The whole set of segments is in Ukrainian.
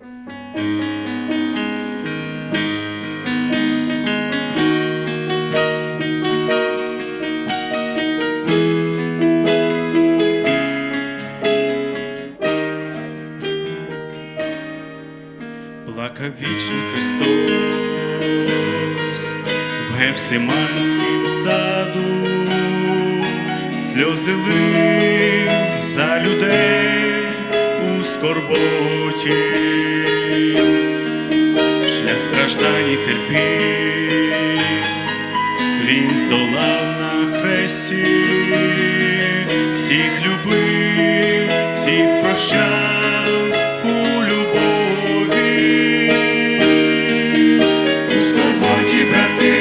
Плакав Христос в Гефсиманськім саду, сльози лив за людей скорботі, шлях страждань і терпів, він здолав на хресті, всіх любив, всіх прощав у любові. У скорботі, брати,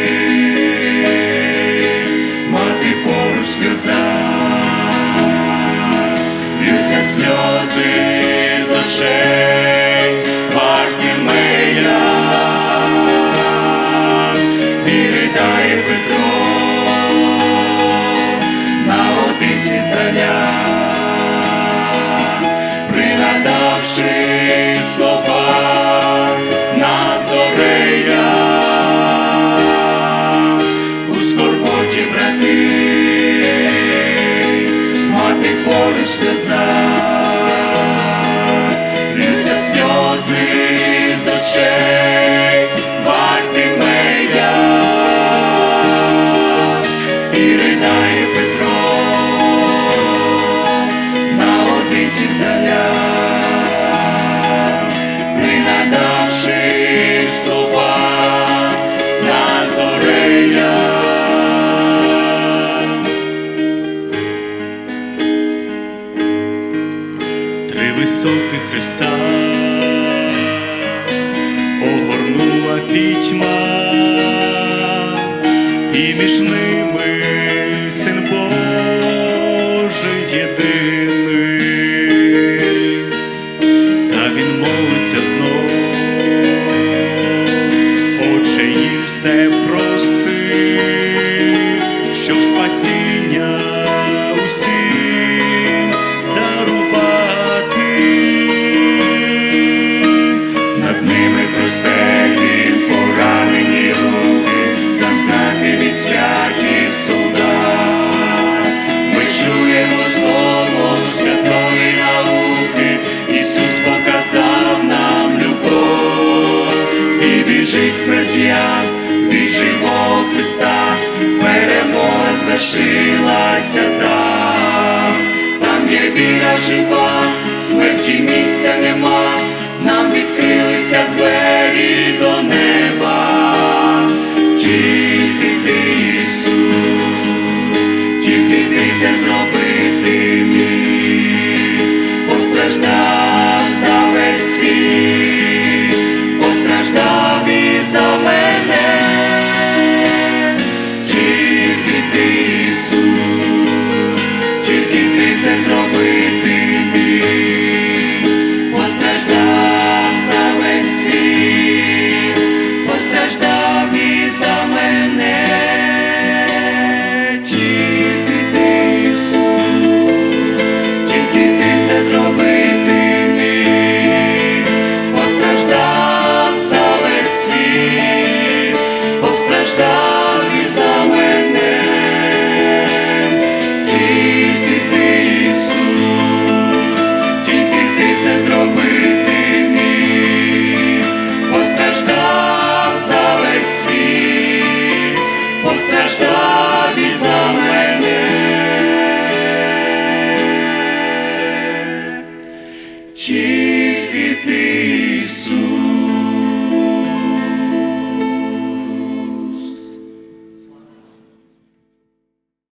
мати поруч сльоза, сльози очей Вартимея, і ридає Петро. Наодинці здаля, пригадавши слова Назорея, у скорботі брати, мати поруч сльоза, очей Вартимея, і ридає Петро наодинці здаля, пригадавши слова Назорея. Три високих Христа огорнула пітьма, і між ними син Божий єдиний, та він молиться знов, Отче їм все прости, біжить смертям від живого Христа, перемога залишилася там, там є віра жива, смерті місця нема, нам відкрилися двері до неба, тільки ти, Ісус, тільки ти це зробив. Наві за мене, тільки ти Ісус, тільки ти це зробив.